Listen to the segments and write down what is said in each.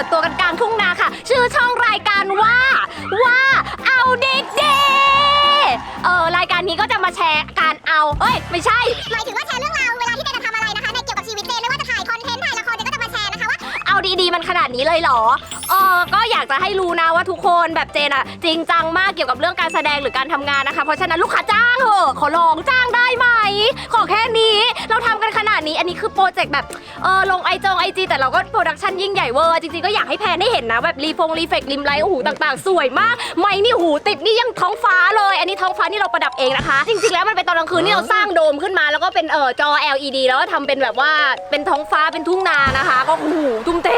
ปิดตัวกันกลางทุ่งนาค่ะ ชื่อช่องรายการว่าว่าเอาเด็กเดเออรายการนี้ก็จะมาแชร์การเอาเอ้ยไม่ใช่ หมายถึงว่าแชร์เรื่องราวเวลาที่เจนจะทำอะไรนะคะในเกี่ยวกับชีวิตเจนไม่ว่าจะถ่ายคอนเทนต์ถ่ายละครเจนก็จะมาแชร์นะคะว่าเอาดีๆมันขนาดนี้เลยเหรอ เออก็อยากจะให้รู้นะว่าทุกคนแบบเจนอะจริงจังมากเกี่ยวกับเรื่องการแสดงหรือการทำงานนะคะ เพราะฉะนั้นลูกค้าจ้างเหอะขอลองจ้างได้ไหม ขอแค่นี้เราทำกันขนาดนี้อันนี้คือโปรเจกต์แบบเออลงไอจงไอจีแต่เราก็โปรดักชันยิ่งใหญ่เวอร์จริงๆก็อยากให้แพนได้เห็นนะแบบรีฟงรีเฟกริมไลท์โอ้โหต่างๆ สวยมาก ไม่นี่หูติดนี่ยังท้องฟ้าเลย อันนี้ท้องฟ้านี่เราประดับเองนะคะ จริงๆแล้วมันเป็นตอนกลางคืนที่เราสร้างโดมขึ้นมาแล้วก็เป็นเออจอ LED แล้วก็ทำเป็นแบบว่าเป็นท้องฟ้าเป็นทุ่งนานะคะ ก็โอ้โหทุ่มเท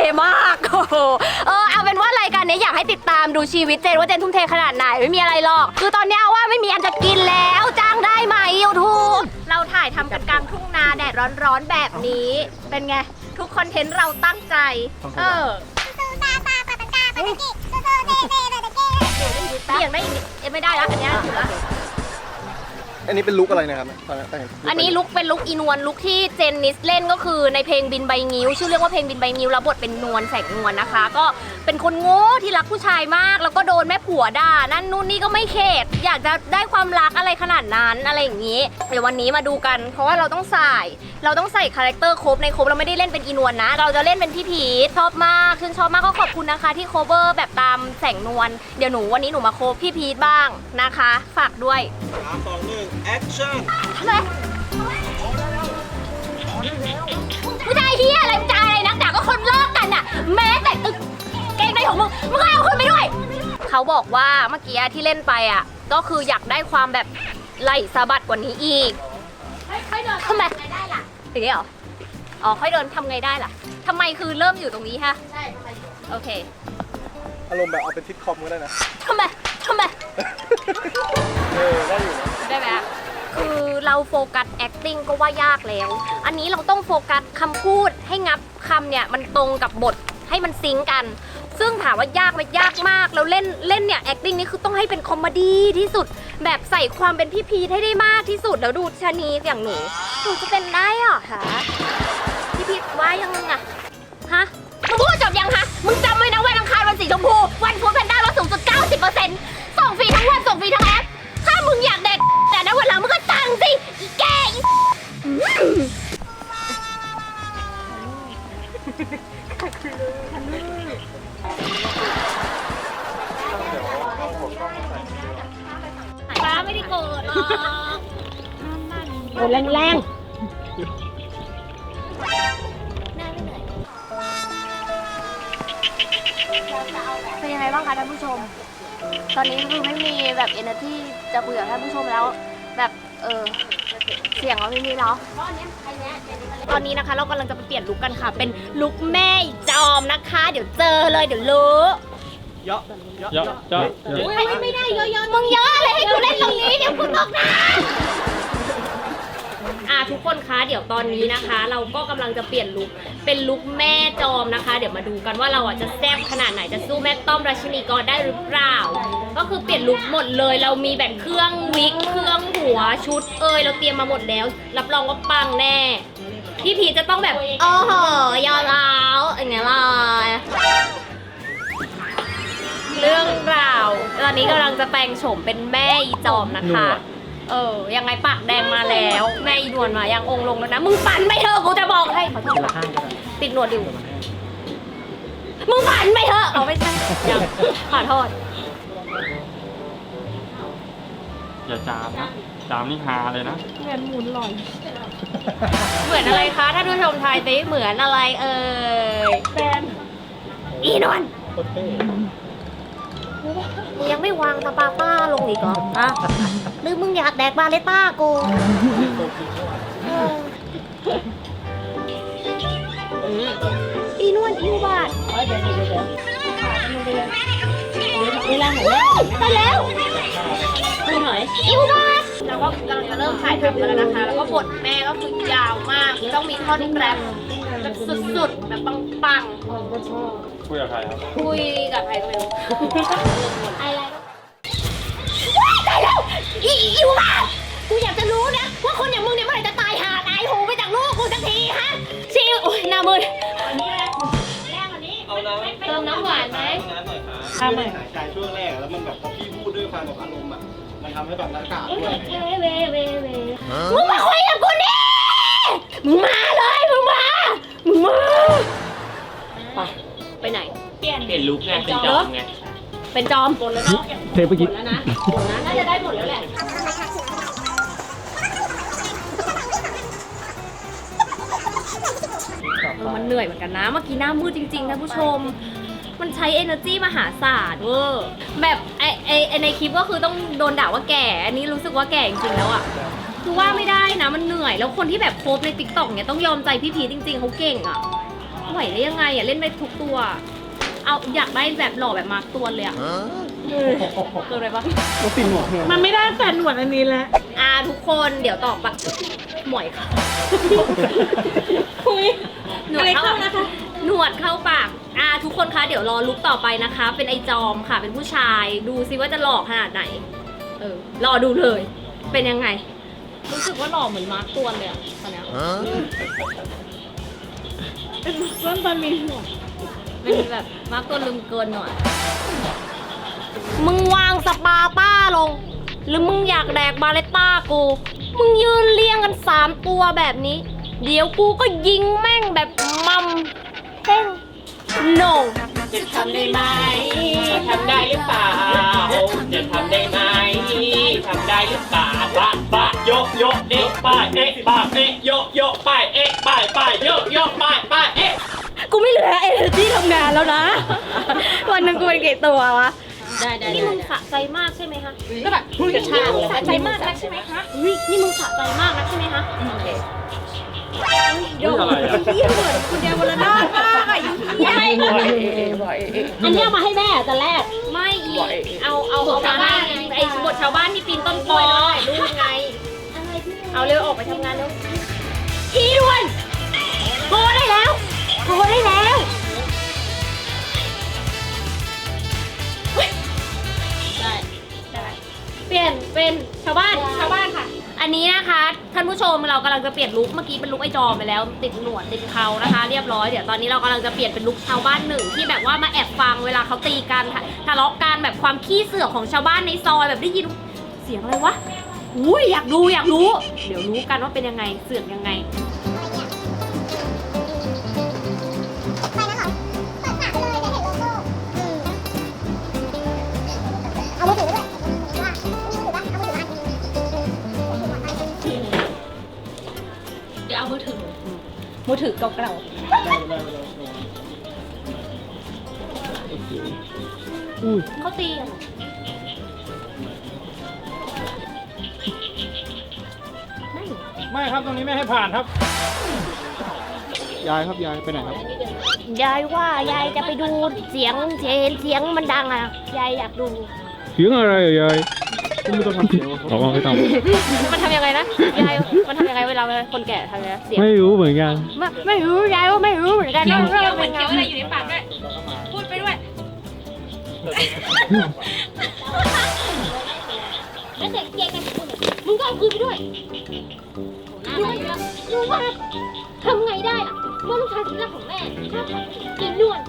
ติดตามดูชีวิตเจนว่าเจนทุ่มเทขนาดไหนไม่มีอะไรหรอก คือตอนนี้เอาว่าไม่มีอันจะกินแล้วจ้างได้ไหมยูทูบเราถ่ายทำกันกลางทุ่งนาแดดร้อนๆแบบนี้ เป็นไง ทุกคอนเทนต์เราตั้งใจ เออซูตาตาปาตาตาปาตากิซูซูเจเจเจเจเจเปลี่ยนไม่ไม่ได้แล้วอันเนี้ยอยู่แล้ว อันนี้เป็นลุกอะไรนะครับตอนนั้นแต่งอันนี้ลุกเป็นลุกอีนวลลุกที่เจนนิสเล่นก็คือในเพลงบินใบงิ้ว ชื่อเรื่องว่าเพลงบินใบงิ้วแล้วบทเป็นนวลแสงนวลนะคะ ก็เป็นคนโง่ที่รักผู้ชายมาก แล้วก็โดนแม่ผัวด่านั่นนู่นนี่ก็ไม่เข็ดอยากจะได้ความรักอะไรขนาดนั้นอะไรอย่างนี้ เดี๋ยววันนี้มาดูกัน เพราะว่าเราต้องใส่เราต้องใส่คาแรคเตอร์ครบในครบเราไม่ได้เล่นเป็นอีนวลนะ เราจะเล่นเป็นพี่พีทชอบมากชื่นชอบมากก็ขอบคุณนะคะ ที่โคเวอร์แบบตามแสงนวลเดี๋ยวหนูวันนี้หนูมาโคฟพี่พีทบ้างนะคะ ฝากด้วยสามสองหนึ่งแอคชั่นเลยผู้ชายเฮียอะไรผู้ชายอะไรนักด่าก็คนเลิกกันน่ะ แม้แต่ตึกเกงในของมึงมึงก็เอาขึ้นไปด้วย เขาบอกว่าเมื่อกี้ที่เล่นไปอะ ก็คืออยากได้ความแบบไหลสะบัดกว่านี้อีกทำไมได้ล่ะอย่างนี้เหรอ อ๋อ ค่อยเดินทำไงได้ล่ะทำไมคือเริ่มอยู่ตรงนี้ฮะ ใช่โอเค อารมณ์แบบเอาเป็นทิศคอมก็ได้นะทำไมทำไม เออได้อยู่ ได้ไหมคือเราโฟกัส acting ก็ว่ายากแล้ว อันนี้เราต้องโฟกัสคำพูดให้งับคำเนี่ยมันตรงกับบทให้มันซิงก์กัน ซึ่งถามว่ายากไหมยากมาก แล้วเล่นเล่นเนี่ย acting นี่คือต้องให้เป็นคอมเมดี้ที่สุด แบบใส่ความเป็นพี่พีทให้ได้มากที่สุด แล้วดูชะนีอย่างหนูหนูจะเป็นได้เหรอคะพี่พีทว่ายังไงอะฮะมึงพูดจบยังคะมึงจำไว้นะวันอังคารวันสีชมพู วันพุธแพนด้าลดสูงสุด 90%ส่งฟรีทั้งวันส่งฟรีทั้งแอป เป็นยังไงบ้างคะท่านผู้ชม ตอนนี้คือไม่มีแบบ energy จะคุยกับท่านผู้ชมแล้ว แบบเออเสียงเราไม่มีแล้วตอนนี้นะคะ เรากำลังจะไปเปลี่ยนลุคกันค่ะ เป็นลุคแม่อีจอมนะคะ เดี๋ยวเจอเลยเดี๋ยวรู้เยอะเยอะเยอะเยอะเยอะไม่ไม่ได้เยอะๆมึงเยอะเลยให้กูเล่นตรงนี้เดี๋ยวกูตกน้อะ ทุกคนคะเดี๋ยวตอนนี้นะคะ เราก็กำลังจะเปลี่ยนลุคเป็นลุคแม่จอมนะคะ เดี๋ยวมาดูกันว่าเราอะจะแซ่บขนาดไหนจะสู้แม่ต้อมราชินีกรได้หรือเปล่า ก็คือเปลี่ยนลุคหมดเลย เรามีแบบเครื่องวิกเครื่องหัวชุดเอยเราเตรียมมาหมดแล้ว รับรองว่าปังแน่พี่พีชจะต้องแบบโอ้โหยอดแล้วอย่างเงี้ยเลยเรื่องราวตอนนี้กำลังจะแปลงโฉมเป็นแม่อีจอมนะคะ เออ ยังไงปากแดงมาแล้วแม่อีนวลมายังองค์ลงแล้วนะ มึงฝันไปเถอะกูจะบอกให้ขอโทษค่ะติดหนวดอยู่ มึงฝันไปเถอะเอาไม่ใช่ยังขอโทษ อย่าจามนะ จามนี่ฮาเลยนะเหมือนอะไรคะท่านผู้ชมทายติเหมือนอะไรเอ่ยแฟนอีนวล โคตรเท่ มึงยังไม่วางตาปาป้าลงอีกเหรอฮะหรือมึงอยากแดกบาเลต้ากูเอออืมอีนวลอิวบาทเวลาของแม่ไปแล้ว ดูหน่อยอิวบาท เราก็กำลังจะเริ่มถ่ายทำกันแล้วนะคะ แล้วก็บทแม่ก็คือยาวมาก ต้องมีท่อนแรปแบบสุดๆ แบบปังๆคุยกับใครครับคุยกับใครก็ไม่รู้อะไรว้ายตายแล้วอีอีวมากูอยากจะรู้นะ ว่าคนอย่างมึงเนี่ยเมื่อไหร่จะตายหาตายโหงไปจากลูกกูสักทีฮะชิวโอ้ยหน้ามืดเอาน้ำเติมทำไม่ไมได้หายใจช่วงแรกแล้วมันแบบพอพี่พูดด้วยความแบบอารมณ์อะ มันทำให้แบบหน้ากากด้วยอะไรเงี้ยเวเวเวมึงมาคุยกับกูนี่มึงมาเลยมึงมามึงมาไปไปไหน เปลี่ยนเปลี่ยนลุคไงเป็นจอมไงเป็นจอมหมดแล้วเนาะเทปเมื่อกี้หมดแล้วนะหมดแล้วน่าจะได้หมดแล้วแหละเออมันเหนื่อยเหมือนกันนะ เมื่อกี้หน้ามืดจริงๆท่านผู้ชม มันใช้ energy มหาศาลเวอร์แบบไอไอไอ้ในคลิปก็คือต้องโดนด่าว่าแก่ อันนี้รู้สึกว่าแก่จริงๆแล้วอะคือว่าไม่ได้นะมันเหนื่อย แล้วคนที่แบบโคบในติ๊กต็อกเนี่ยต้องยอมใจพี่พีชจริงๆเขาเก่งอะไหวได้ยังไงอะเล่นได้ทุกตัว เอาอยากได้แบบหล่อแบบมาร์คตัวเลยอะเออเกินไปปะรถติดหมวกเนี่ยมันไม่ได้แฟนหนวดอันนี้แล้วอ่าทุกคนเดี๋ยวต่อไปหมวยค่ะ คุยหนวอะดไรเข้าเข้านะคะ หนวดเข้าปาก อ่า ทุกคนคะ เดี๋ยวรอลุกต่อไปนะคะ เป็นไอจอมค่ะ เป็นผู้ชาย ดูซิว่าจะหล่อขนาดไหน เออ รอดูเลย เป็นยังไง รู้สึกว่าหล่อเหมือนมาร์คตัวเลยอะตอนเนี้ยเป็นเริ่มตอนมีหนวดเป็นแบบมาร์คตัวลืมเกินหน่อย มึงวางสปาต้าลง หรือมึงอยากแดกบาเลต้ากู มึงยืนเรียงกันสามตัวแบบนี้ เดี๋ยวกูก็ยิงแม่งแบบ จะทำได้ไหมทำได้หรือเปล่า จะทำได้ไหมทำได้หรือเปล่าปะปะโยกโยกเอ๊ะป้ายเอ๊ะป้ายเอ๊ะโยกโยกป้ายเอ๊ะป้ายป้ายโยกโยกป้ายป้ายเอ๊ะกูไม่เหลือเอเนอร์จีทำงานแล้วนะ วันหนึงกูเป็นกี่ตัววะ ได้ได้นี่มึงสะใจมากใช่ไหมคะก็แบบกระชาเลยสะใจมากนักใช่ไหมคะนี่มึงสะใจมากนักใช่ไหมคะโอเค เรื่องอะไรอะ เยี่ยเหมือนคุณยายวรนาถมากอะยุ่งยายอันนี้เอามาให้แม่อะแต่แรก ไม่อีเอาเอาเอาชาวบ้านไงไอ้บทชาวบ้านที่ปีนต้นกล้วยแล้วถ่ายรูปไง เอาเร็วออกไปทำงานเร็วอีด่วนโทรได้แล้ว จะเปลี่ยนลุคเมื่อกี้เป็นลุคไอจอมไปแล้ว ติดหนวดติดเขานะคะ เรียบร้อยเดี๋ยวตอนนี้เรากำลังจะเปลี่ยนเป็นลุคชาวบ้านหนึ่งที่แบบว่ามาแอบฟังเวลาเขาตีกันทะทะเลาะกันแบบความขี้เสือกของชาวบ้านในซอยแบบได้ยินเสียงอะไรวะอุ้ยอยากดูอยากรู้ เดี๋ยวรู้กันว่าเป็นยังไงเสือกยังไง ถือเก่าๆเขาตีกันเหรอไม่ครับตรงนี้ไม่ให้ผ่านครับ ยายครับยายไปไหนครับ ยายว่ายายจะไปดูเสียงเสียงเสียงมันดังอะยายอยากดู เสียงอะไรอะยายคุณไม่ต้องทำเสียงอ๋อไม่ต้อง มันทำยังไงนะยาย มันทำยังไงเวลาคนแก่ทำยังไงเสียงไม่รู้เหมือนกัน ไม่ไม่รู้ยายว่าไม่รู้เหมือนกันเรื่องเป็นไงอะไรอยู่ในปากด้วยพูดไปด้วยแล้วเสียงเกียกันมึงก็เอาคืนไปด้วยรู้รู้ว่าทำไงได้อะ เมื่อลูกชายที่รักของแม่ชอบกินนวล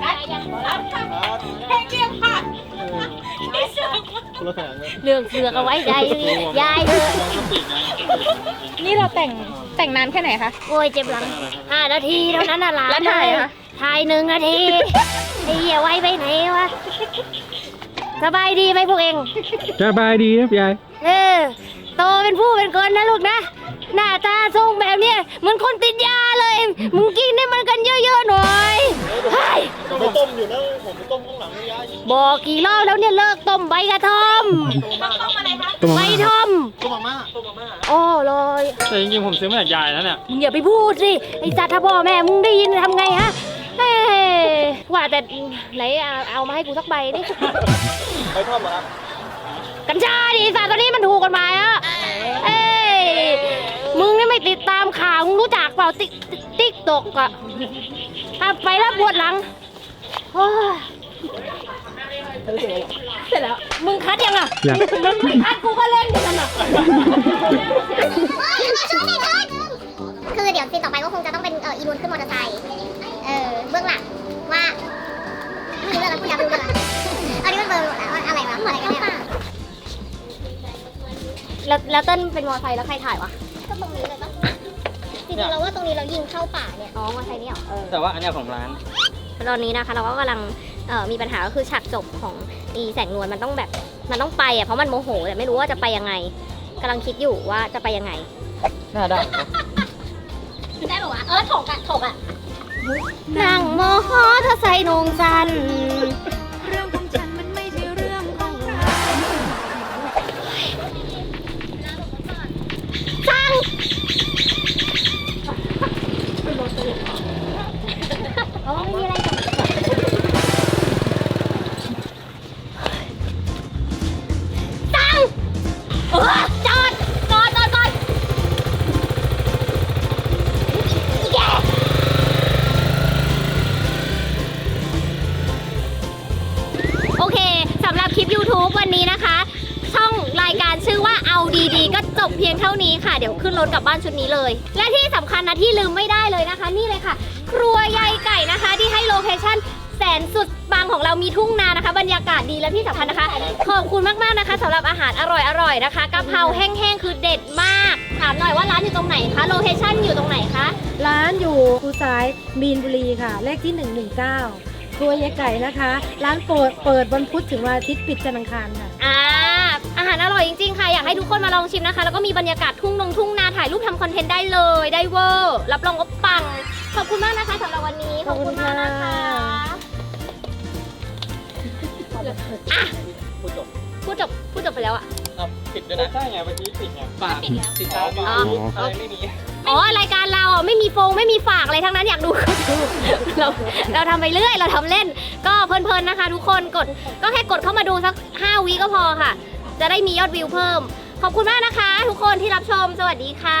ได้ยังรับค่ะแค่เกียงผ่านคนละแสงเลยเรื่องเสือกเอาไว้ยายยายเลยนี่เราแต่งแต่งนานแค่ไหนคะโอ้ยเจ็บหลังห้านาทีเท่านั้นน่ะหลานแล้วถ่ายอะคะถ่ายหนึ่งนาทีไอ้เหี้ยไว้ไปไหนวะสบายดีไหมพวกเองสบายดีครับยายเออโตเป็นผู้เป็นคนนะลูกนะ หน้าตาทรงแบบเนี้ยเหมือนคนติดยาเลย มึงกินให้มันกันเยอะๆหน่อยเฮ้ยผมไปต้มอยู่นะผมไปต้มข้างหลังนี่ยายบอกกี่รอบแล้วเนี่ยเลิกต้มใบกระท่อมต้มใบมาม่าท่อมต้มมาม่าโอ้ลอยแต่จริงๆผมซื้อมาจากยายแล้วเนี่ยมึงอย่าไปพูดสิไอ้สัตว์ถ้าพ่อแม่มึงได้ยินทำไงฮะเอ้ยว่าแต่ไหนเอาเอามาให้กูสักใบดิ ไปทอดมาครับ กัญชาดิสัตว์ตัวนี้มันถูกกฎหมายอะ ข่าวรู้จักเปล่าติ๊กติ๊กตกอะอะไปแล้วปวดหลังเสร็จแล้ว มึงคัดยังอะมึงไม่คัดกูก็เล่นกันอะ คือเดี๋ยวซีนต่อไปก็คงจะต้องเป็นเอออีนูนขึ้นมอเตอร์ไซค์เออเบื้องหลังว่าไม่รู้เรื่องแล้วพูดยาวไม่รู้เมองแล้วอันนี้มันเบอร์หมดแล้วอะไรวะอะไรกันเนี่ยแล้วแล้วเต้นเป็นมอเตอร์ไซค์แล้วใครถ่ายวะ จริงๆเราว่าตรงนี้เรายิงเข้าป่าเนี่ยอ๋อมอเตอร์ไซค์นี่เหรอเออแต่ว่าอันเนี้ยของร้าน ตอนนี้นะคะ เราก็กำลังเอ่อมีปัญหาก็คือฉากจบของอีแสงนวลมันต้องแบบมันต้องไปอะเพราะมันโมโหแต่ไม่รู้ว่าจะไปยังไงกำลังคิดอยู่ว่าจะไปยังไง หน้าด้านได้ปะวะเออถกอะถกอะนั่งมอฮอเธอใส่นงจันทร์ ลิป YouTube วันนี้นะคะ ช่องรายการชื่อว่าเอาดีๆ ก็จบเพียงเท่านี้ค่ะ เดี๋ยวขึ้นรถกลับบ้านชุดนี้เลย และที่สำคัญนะที่ลืมไม่ได้เลยนะคะ นี่เลยค่ะ ครัวยายไก่นะคะ ที่ให้โลเคชั่นแสนสุดปังของเรามีทุ่งนานะคะ บรรยากาศดีและที่สำคัญนะคะ ขอบคุณมากๆนะคะสำหรับอาหารอร่อยๆนะคะกะเพราแห้งๆคือเด็ดมาก ถามหน่อยว่าร้านอยู่ตรงไหนคะโลเคชั่นอยู่ตรงไหนคะ ร้านอยู่คูซ้ายมีนบุรีค่ะ เลขที่ 119 ครัวยายไก่นะคะ ร้านเปิดเปิดวันพุธถึงวันอาทิตย์ปิดจันทร์อังคารค่ะ อ่าอาหารอร่อยจริงๆ ค่ะ อยากให้ทุกคนมาลองชิมนะคะ แล้วก็มีบรรยากาศทุ่งนงทุ่งนาถ่ายรูปทำคอนเทนต์ได้เลย ได้เวอร์รับรองว่าปัง ขอบคุณมากนะคะสำหรับวันนี้ ขอบคุณมากนะคะอะพูดจบพูดจบพูดจบไปแล้วอะ เอาปิดด้วยนะใช่ไงเมื่อกี้ปิดไงฝากติดตามยูอ๋อทูบอะไรไม่มี อ๋อรายการเราอะไม่มีโฟงไม่มีฝากอะไรทั้งนั้นอยากดูก็ดูเราเราทำไปเรื่อย เราทำเล่น ก็เพลินๆนะคะ ทุกคนกดก็แค่กดเข้ามาดูสัก 5วิก็พอค่ะ จะได้มียอดวิวเพิ่ม ขอบคุณมากนะคะ ทุกคนที่รับชมสวัสดีค่ะ